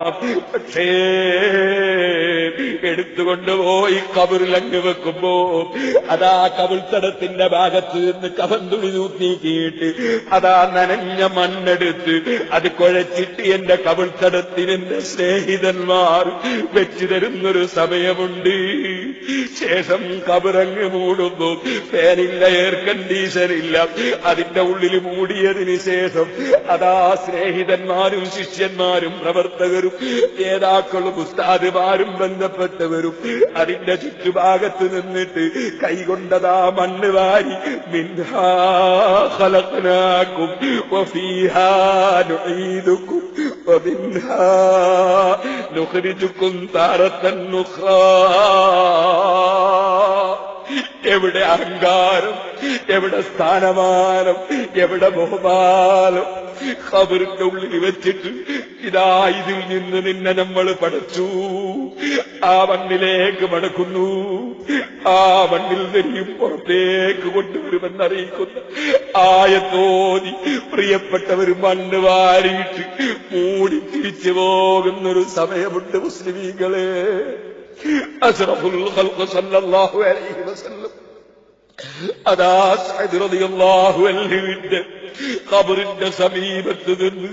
Abhishek. എടുത്തുകൊണ്ടുപോയി കബറിലങ്ങ് വെക്കുമ്പോ അതാ കവിൾത്തടത്തിന്റെ ഭാഗത്ത് നിന്ന് കവന്തുളി നീക്കിയിട്ട് അതാ നനഞ്ഞ മണ്ണെടുത്ത് അത് കുഴച്ചിട്ട് എന്റെ കവിൾത്തടത്തിന് എന്റെ സ്നേഹിതന്മാർ വെച്ചു തരുന്നൊരു സമയമുണ്ട്. ശേഷം കബറങ്ങ് മൂടുന്നു. ഫാനില്ല എയർ കണ്ടീഷൻ ഇല്ല അതിന്റെ ഉള്ളിൽ മൂടിയതിന് ശേഷം അതാ സ്നേഹിതന്മാരും ശിഷ്യന്മാരും പ്രവർത്തകരും നേതാക്കളും ഉസ്താദുമാരും ബന്ധപ്പെട്ടവരും അതിന്റെ ചുറ്റുഭാഗത്ത് നിന്നിട്ട് കൈകൊണ്ടതാ മണ്ണ് വാരി മിൻഹാ ഖലഖനാകും എവിടെ അഹങ്കാരം എവിടെ സ്ഥാനമാനം എവിടെ ബഹുമാനം? ഖബറിന്റെ ഉള്ളിൽ വെച്ചിട്ട് ഇതാ ഇതിൽ നിന്ന് നിന്നെ നമ്മൾ പഠിച്ചു ആ മണ്ണിലേക്ക് മടക്കുന്നു. ആ മണ്ണിൽ നിന്നും പുറത്തേക്ക് കൊണ്ടുവരുമെന്നറിയിക്കുന്ന ആയത്തോതി പ്രിയപ്പെട്ടവർ മണ്ണ് വാരിയിട്ട് മൂടി തിരിച്ചു പോകുന്നൊരു സമയമുണ്ട് മുസ്ലിമീങ്ങളെ അഷ്റഫുൽ ഖൽഖ് സല്ലല്ലാഹു അലൈഹി വസല്ലം അതാ സഅദ് റളിയല്ലാഹു അൻഹുവിന്റെ ഖബറിന്റെ സമീപത്ത് നിന്ന്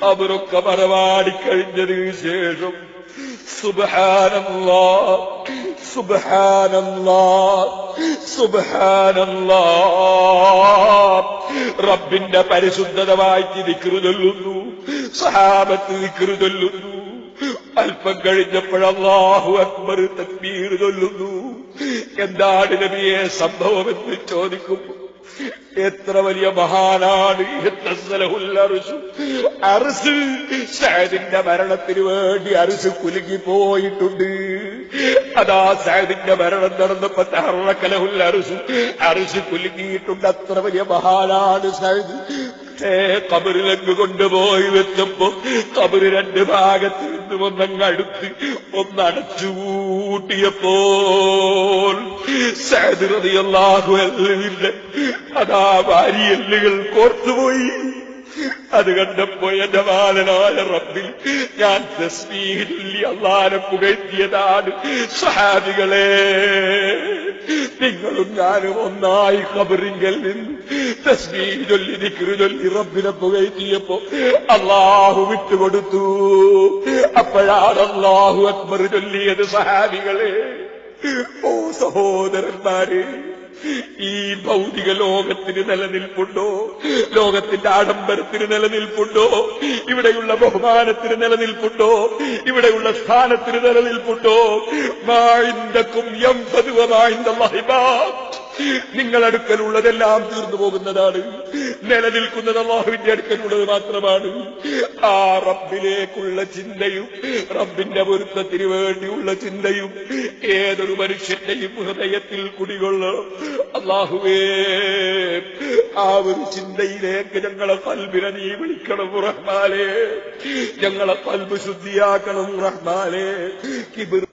ഖബറൊക്കെ മറവാടിക്കഴിഞ്ഞതിന് ശേഷം സുബ്ഹാനല്ലാ സുബ്ഹാനല്ലാ സുബ്ഹാനല്ലാ റബ്ബിന്റെ പരിശുദ്ധത വായിച്ച് ദിക്റ് ചൊല്ലുന്നു സഹാബത്ത് ദിക്റ് ചൊല്ലുന്നു അല്പം കഴിഞ്ഞപ്പോഴല്ലാഹു അക്ബർ തക്ബീർ ചൊല്ലുന്നു. എന്താണ് നബിയെ സംഭവമെന്ന് ചോദിക്കുമ്പോൾ എത്ര വലിയ മഹാനാണ് അറുസ് സാദിന്റെ മരണത്തിന് വേണ്ടി അറുസ് കുലുങ്ങി പോയിട്ടുണ്ട്. അതാ സാദിന്റെ മരണം നടന്നപ്പോ തറക്കലഹുല്ല അറുസ് അറുസ് കുലുങ്ങിയിട്ടുണ്ട്. അത്ര വലിയ മഹാനാണ് പക്ഷേ കബറിലങ്ങ് കൊണ്ടുപോയി വെച്ചപ്പോ കബറ് രണ്ട് ഭാഗത്ത് നിന്നും ഒന്നങ്ങ് അടുത്ത് ഒന്നടച്ചുകൂട്ടിയപ്പോൾ സാഹുവിന്റെ അതാ വാരിയെല്ലുകൾ കോർത്തുപോയി. അത് കണ്ടപ്പോ എന്റെ ബാലനായ റബ്ബിൽ ഞാൻ തസ്മീഹില്ലി അള്ളാനെ പുകഴ്ത്തിയതാണ്. സഹാബികളെ നിങ്ങളും ഞാനും ഒന്നായി ഖബറിങ്കൽ നിന്ന് ദിക്റ് ചൊല്ലി റബ്ബിനെ പുകഴ്ത്തിയപ്പോ അള്ളാഹു വിട്ടുകൊടുത്തു. അപ്പോഴാണ് അള്ളാഹു അക്ബർ ചൊല്ലിയത് സഹാബികളെ ഓ സഹോദരന്മാരെ ഈ ഭൗതിക ലോകത്തിന് നിലനിൽപ്പുണ്ടോ? ലോകത്തിന്റെ ആഡംബരത്തിന് നിലനിൽപ്പുണ്ടോ? ഇവിടെയുള്ള ബഹുമാനത്തിന് നിലനിൽപ്പുണ്ടോ? ഇവിടെയുള്ള സ്ഥാനത്തിന് നിലനിൽപ്പുണ്ടോ? മായിന്തക്കും മായിന്റെ നിങ്ങൾ അടുക്കലുള്ളതെല്ലാം തീർന്നു പോകുന്നതാണ്. നിലനിൽക്കുന്നത് അള്ളാഹുവിന്റെ അടുക്കലുള്ളത് മാത്രമാണ്. ആ റബ്ബിലേക്കുള്ള ചിന്തയും റബ്ബിന്റെ പൊരുത്തത്തിന് വേണ്ടിയുള്ള ചിന്തയും ഏതൊരു മനുഷ്യന്റെയും ഹൃദയത്തിൽ കുടികൊള്ളു. അള്ളാഹുവേ ആ ഒരു ചിന്തയിലേക്ക് ഞങ്ങളെ കൽബിനെ നീ വിളിക്കണം റഹ്മാലേ ഞങ്ങളെ കൽബ് ശുദ്ധിയാക്കണം റഹ്മാലേ കിബിർ